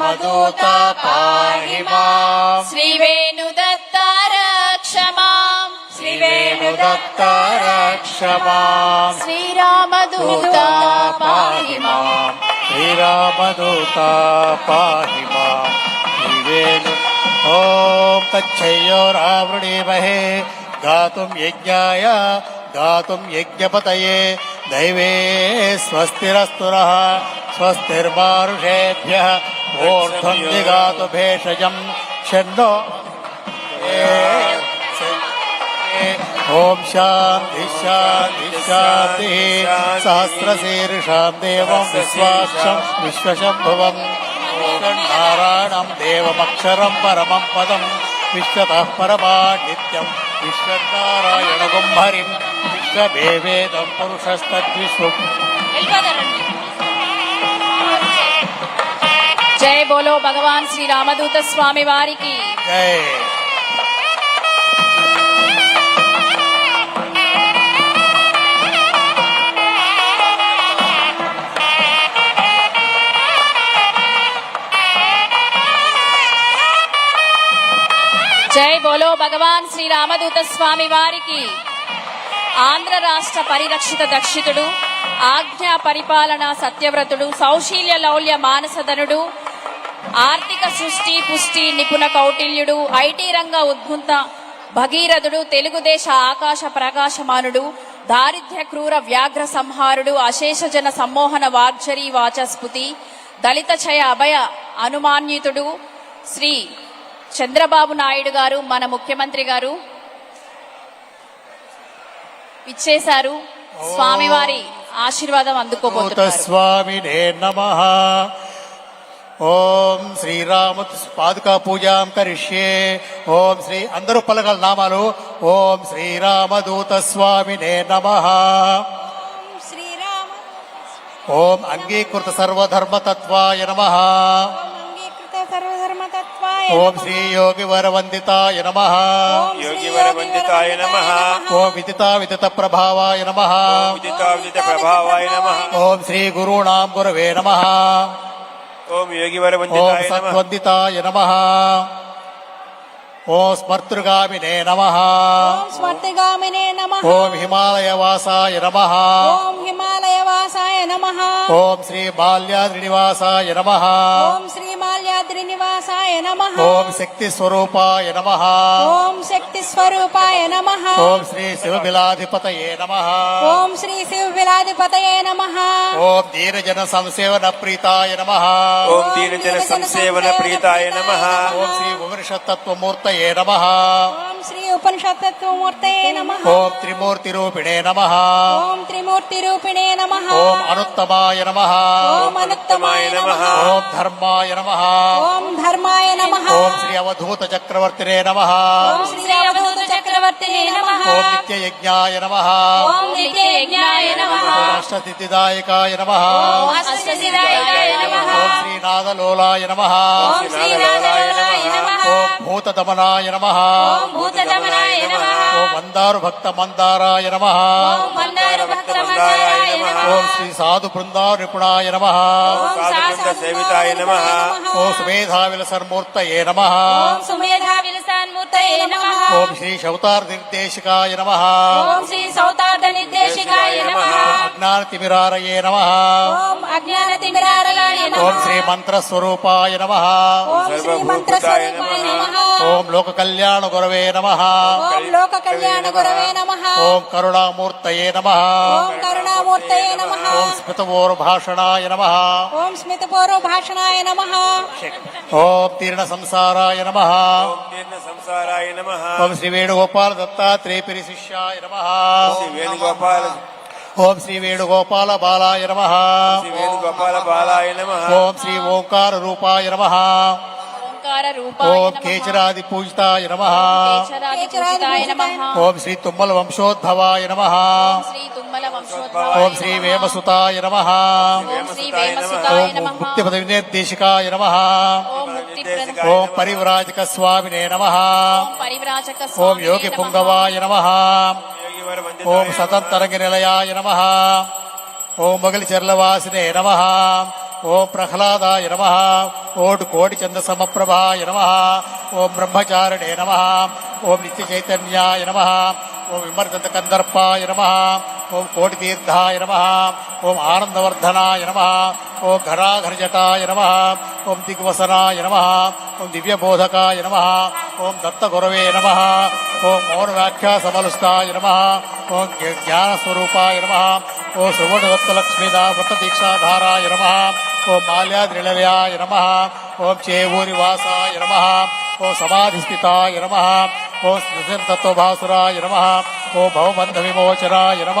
मदूता पाहिमा श्रीवेणुदत्ता रक्षमा श्रीवेणुदत्ता रक्षमा श्रीरामदूता पाहिमा श्रीरामदूता पाहिमा श्रीवेणु। ॐ तच्छयो గాతుం యజ్ఞాయ గాతుం యజ్ఞపతయే. దైవే స్వస్తిరస్తుర స్వస్తిర్మారుషేభ్య. స్వస్తిర్మారుషేభ్యः ఊర్ధ్వం దిగాతు భేషజం. షన్నో ఓం శాంతి శాంతి శాంతి. సహస్రశీర్షాం దేవం విశ్వాక్షం విశ్వశంభవం. నారాయణం దేవమక్షరం పరమం పదం. విశ్వతః పరమానిత్యం విశ్వనారాయణ గుంభరిం విశ్వదేవేదం పురుషస్తద్విశ్వం జై బోలో భగవాన్ శ్రీ రామదూత స్వామి వారికి జై జై బోలో భగవాన్ శ్రీ రామదూత స్వామి వారికి. ఆంధ్ర రాష్ట్ర పరిరక్షిత దక్షితుడు ఆజ్ఞా పరిపాలన సత్యవ్రతుడు సౌశీల్య లౌల్య మానసధనుడు ఆర్థిక సృష్టి పుష్టి నిపుణ కౌటిల్యుడు ఐటీ రంగ ఉద్భుంత భగీరథుడు తెలుగుదేశ ఆకాశ ప్రకాశమానుడు దారిద్ర్య క్రూర వ్యాఘ్ర సంహారుడు అశేషజన సమ్మోహన వాగ్జరీ వాచస్పతి దళిత చయ అభయ అనుమాన్యుతుడు శ్రీ చంద్రబాబు నాయుడు గారు మన ముఖ్యమంత్రి గారు ఇచ్చేశారు. స్వామివారి ఆశీర్వాదం అందుకోబోతున్నారు. స్వామినే నమ. ఓం శ్రీరామ పాదుకా పూజాం కరిష్యే. ఓం శ్రీ అందరూ పలకల నామాలు. ఓం శ్రీరామదూత స్వామినే నమ. శ్రీరామ ఓం అంగీకృత సర్వధర్మతత్వాయ నమ. అంగీకృత ओम श्री योगी वर वंदिताय नम। योगी वर वंदिताय नम। ओम विदिता विदित प्रभावाय नम। विदिता विदित प्रभावाय नम। ओम श्री गुरूणाम गुरवे नम। ओम योगी वर वंदिताय नम। वंदिताय नम। ఓ స్మర్తృగామినే నమ స్మర్తృగామినే నమ ఓం హిమాలయ వాసాయ నమ ఓం హిమాలయ వాసాయ నమ ఓం శ్రీ బాల్యాద్రినివాసాయ నమ ఓం శ్రీ బాల్యాద్రినివాసాయ నమ ఓం శక్తి స్వరూపాయ నమ ఓం శక్తి స్వరూపాయ నమ ఓం శ్రీ నమ ఓం శ్రీ నమ ఓం దీనజన సంసేవన ప్రీతాయ నమ ఓం దీనజన సంసేవన ప్రీతాయ నమ ఓం శ్రీ ఉమర్షతత్వమూర్తయ నమ ఓం త్రిమూర్తి రూపిణే నమ ఓం త్రిమూర్తి రూపిణే నమ ఓం అనుత్తమాయ నమ ఓం అనుత్తమాయ నమ ఓం ధర్మాయ నమ ఓం ధర్మాయ నమ ఓం శ్రీ అవధూత చక్రవర్తినే నమ ఓం శ్రీ అవధూత చక్రవర్తినే నమ ఓం నిత్యయజ్ఞాయ నమ ఓం నిత్యయజ్ఞాయ నమ ఓం అష్టతిథిదాయకాయ నమ ఓం అష్టసిద్ధిదాయకాయ నమ శ్రీనాథలోలాయ నమ భూతమనాయ నమ మందారు భక్త మందారాయ నమ ఓం శ్రీ సాధు బృందా నిపుణాయ నమ సేవితాయ నమ ఓ సుమేధావిల సర్మూర్తయే నమ విలసాన్మూర్తయే నమ ఓం శ్రీ శౌతార్ నిర్దేశికాయ నమ ఓం శ్రీ సౌతార్థ నిర్దేశికాయ నమ అజ్ఞానతిమిరారయే నమ తిమిరారలాయ నమ ఓం శ్రీ మంత్రస్వరూపాయ నమ ఓం శ్రీ మంత్రస్వరూపాయ నమ ఓం లోక కళ్యాణ గురవే నమ కళ్యాణ గురవే నమ ఓం కరుణామూర్తయే నమ ఓం కరుణామూర్తయే నమ ఓం స్మితవోర్భాషణాయ నమ ఓం స్మితపూర్వ భాషణాయ నమ ఓం తీర్ణ సంసారాయ నమ సంసారాయ నమ. ఓం శ్రీ వేణుగోపాల దత్తాత్రేయ పరిశిష్యాయ నమ. శ్రీ వేణుగోపాల ఓం శ్రీ వేణుగోపాల బాలాయ నమ. శ్రీ వేణుగోపాల బాలాయ నమ. ఓం శ్రీ ఓంకార రూపాయ నమ. ఓం కేచరాది పూజితాయ నమ. ఓం శ్రీ తుమ్మల వంశోద్భవాయ నమ. ఓం శ్రీ వేమసుతాయ నమ. ఓం ముక్తి పద వినిర్దేశికాయ నమ. ఓం పరివ్రాజక స్వామినే నమ. ఓం యోగి పుంగవాయ నమ. ఓం సతంతరంగ నిలయాయ నమ. ఓం మొగలి చెర్లవాసినే నమ. ఓం ప్రహ్లాదాయ నమ ఓం కోటి చంద సమప్రభాయ నమ ఓం బ్రహ్మచారిణే నమ ఓం నిత్య చైతన్యాయ నమ ఓం విమర్దంత కందర్పాయ నమ ఓం కోటి తీర్థాయ నమ ఓం ఆనందవర్ధనాయ నమ ఓం ఘరాఘరజటాయ నమ ఓం దిగ్వసనాయ నమ ఓం దివ్యబోధకాయ నమ ఓం దత్తగురవే నమ ఓం మౌన నమ ఓం జ్ఞానస్వరూపాయ నమ ఓం సువర్ణదత్తలక్ష్మీదా వృత్తదీక్షాధారాయ నమ ఓం మాల్యాద్రిలయాయ నమ ఓం చేవూరివాసాయ నమ ఓం సమాధిస్థితాయ నమ ఓం స్మృతితత్వభాసురాయ నమ ఓం భవబంధ విమోచనాయ నమ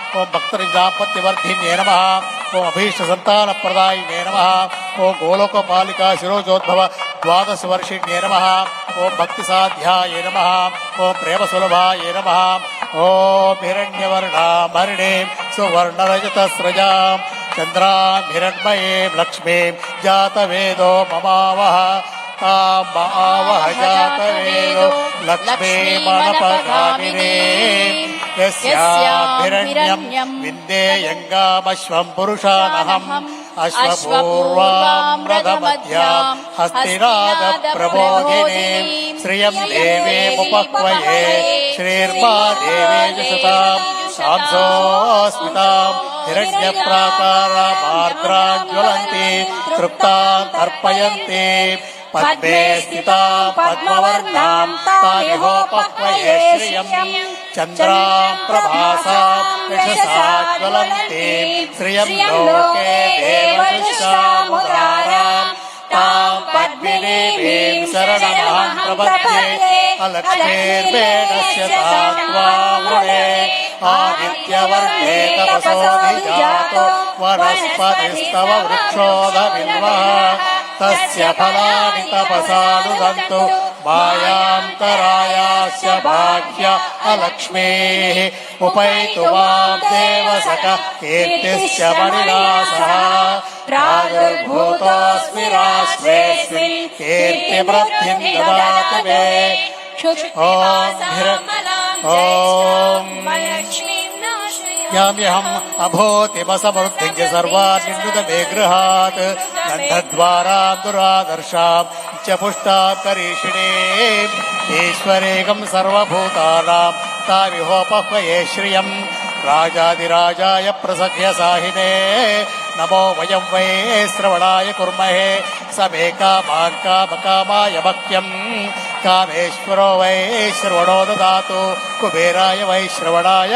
ఓం భక్తరిదాపత్యవర్ధిన్యే నమ. ఓం అభీష్ట సంతానప్రదాయినే నమ. ఓం గోలోకపాలికా శిరోజోద్భవ ద్వాదశ వర్షిణ్యే నమ. ఓం భక్తి సాధ్యాయ నమ. ఓం ప్రేమ సులభాయ నమ. ఓం హిరణ్యవర్ణామరిణే సువర్ణరజత స్రజాం చంద్రాం హిరణ్మయీం లక్ష్మీం జాతవేదో మమావహ. తాం ఆవహ జాతవేదో లక్ష్మీమనపగామినే యస్యాభిరణ్యం విందేయంగామశ్వం పురుషానహం అశ్వపూర్వాం రథమధ్యాం హస్తినాద ప్రబోధిని శ్రియం దేవేముపక్వయే శ్రీర్మా దేవేజుషతాం సాంసోస్మితాం హిరణ్యప్రాకారమార్ద్రాజ్వలంతి తృప్తాం తర్పయంతి పద్మే స్థితాం పద్మవర్ణాం తామిహోపక్వయే శ్రియం చంద్రాం ప్రభాసాం యశసా జ్వలంతీం శ్రియం లోకే దేవనిశాముదారాం తాం పద్మినీమీం శరణమాం ప్రపద్యే అలక్ష్మీర్వేణస్య సాత్వామునే ఆదిత్యవర్ణే తపసో నిజాతో వనస్పతిస్తవ तस्य फलानि तपसानुदन्तु मायान्तरायास्य भाग्य अलक्ष्मीः उपैतु मां देवसक कीर्तिश्च मणिनासः प्रादुर्भूतोऽस्मि राष्ट्रेऽस्मिन् कीर्तिवृद्धिं ददातु मे ॐ हिरण् ॐ यज्ञाम्यहम् अभोतिम समृद्धिञ्च सर्वान्निन्दुतमे गृहात् दण्डद्वाराम् दुरादर्शाम् च पुष्टाम् करीषिणे ईश्वरेकम् सर्वभूतानाम् तामिहोपह्वये श्रियम् राजाधिराजाय प्रसख्यसाहिने नमो वयं वै श्रवणाय कुर्महे समे कामान् कामकामाय भक्त्यम् कामेश्वरो वै श्रवणो ददातु कुबेराय वै श्रवणाय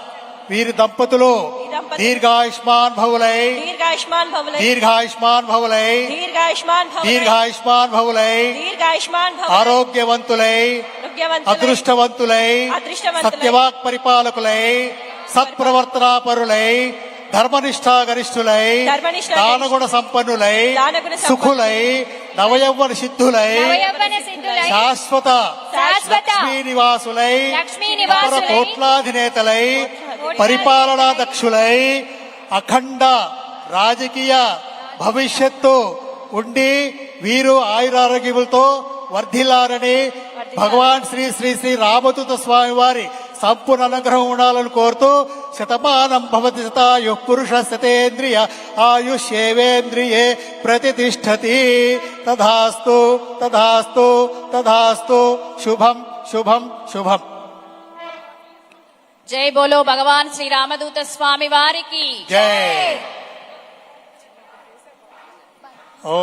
వీరి దంపతులు దీర్ఘాయుష్మాన్ భవులై. దీర్ఘాయుష్మాన్ భవలై. దీర్ఘాయుష్మాన్ భవులై. దీర్ఘాయుష్మాన్ దీర్ఘాయుష్మాన్ భవులై. దీర్ఘాయుష్మాన్ ఆరోగ్యవంతులై. అదృష్టవంతులై. సత్యవాక్ పరిపాలకులై. సత్ప్రవర్తనాపరులై. ధర్మనిష్టా గరిష్ఠులై. దానగుణ సంపన్నులై. సుఖులై. నవయవ్వన సిద్ధులై. శాశ్వత. లక్ష్మీ నివాసులై కోట్లాధినేతలై. పరిపాలనా దక్షులై అఖండ రాజకీయ భవిష్యత్తు ఉండి వీరు ఆయురారోగ్యములతో వర్ధిల్లారని భగవాన్ శ్రీ శ్రీ శ్రీ రామదూత స్వామి వారి సంపూర్ణ అనుగ్రహం ఉండాలని కోరుతూ శతమానం భవతి శతాయు పురుష శతేంద్రియ ఆయుష్యేవేంద్రియే ప్రతిష్టతి. తధాస్తు తధాస్తు తధాస్తు శుభం శుభం శుభం. జై బోలో భగవాన్ శ్రీ రామదూత స్వామి వారికి. జై. ఓ